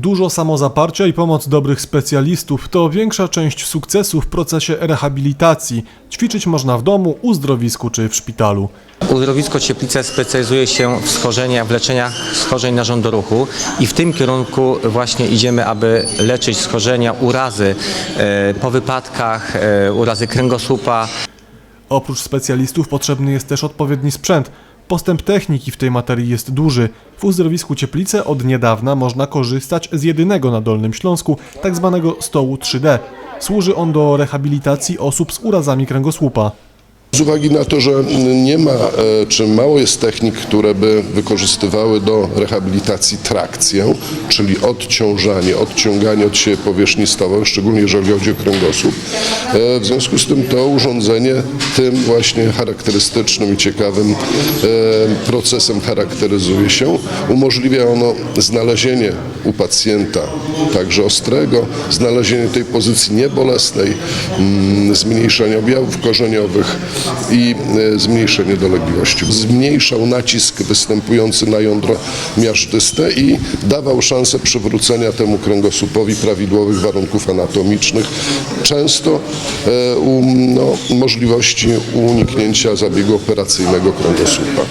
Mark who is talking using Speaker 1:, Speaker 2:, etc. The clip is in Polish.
Speaker 1: Dużo samozaparcia i pomoc dobrych specjalistów to większa część sukcesu w procesie rehabilitacji. Ćwiczyć można w domu, uzdrowisku czy w szpitalu.
Speaker 2: Uzdrowisko Cieplice specjalizuje się w schorzeniach, w leczeniach schorzeń narządu ruchu i w tym kierunku właśnie idziemy, aby leczyć schorzenia, urazy e, po wypadkach, e, urazy kręgosłupa,
Speaker 1: Oprócz specjalistów potrzebny jest też odpowiedni sprzęt. Postęp techniki w tej materii jest duży. W uzdrowisku Cieplice od niedawna można korzystać z jedynego na Dolnym Śląsku, tak zwanego stołu 3D. Służy on do rehabilitacji osób z urazami kręgosłupa.
Speaker 3: Z uwagi na to, że nie ma, e, czy mało jest technik, które by wykorzystywały do rehabilitacji trakcję, czyli odciążanie, odciąganie od siebie powierzchni stołowych, szczególnie jeżeli chodzi o kręgosłup. E, W związku z tym to urządzenie tym właśnie charakterystycznym i ciekawym e, procesem charakteryzuje się. Umożliwia ono znalezienie u pacjenta także ostrego, znalezienie tej pozycji niebolesnej, mm, zmniejszenie objawów korzeniowych i e, zmniejszenie dolegliwości. Zmniejszał nacisk występujący na jądro miażdżyste i dawał szansę przywrócenia temu kręgosłupowi prawidłowych warunków anatomicznych, często e, no, możliwości uniknięcia zabiegu operacyjnego kręgosłupa.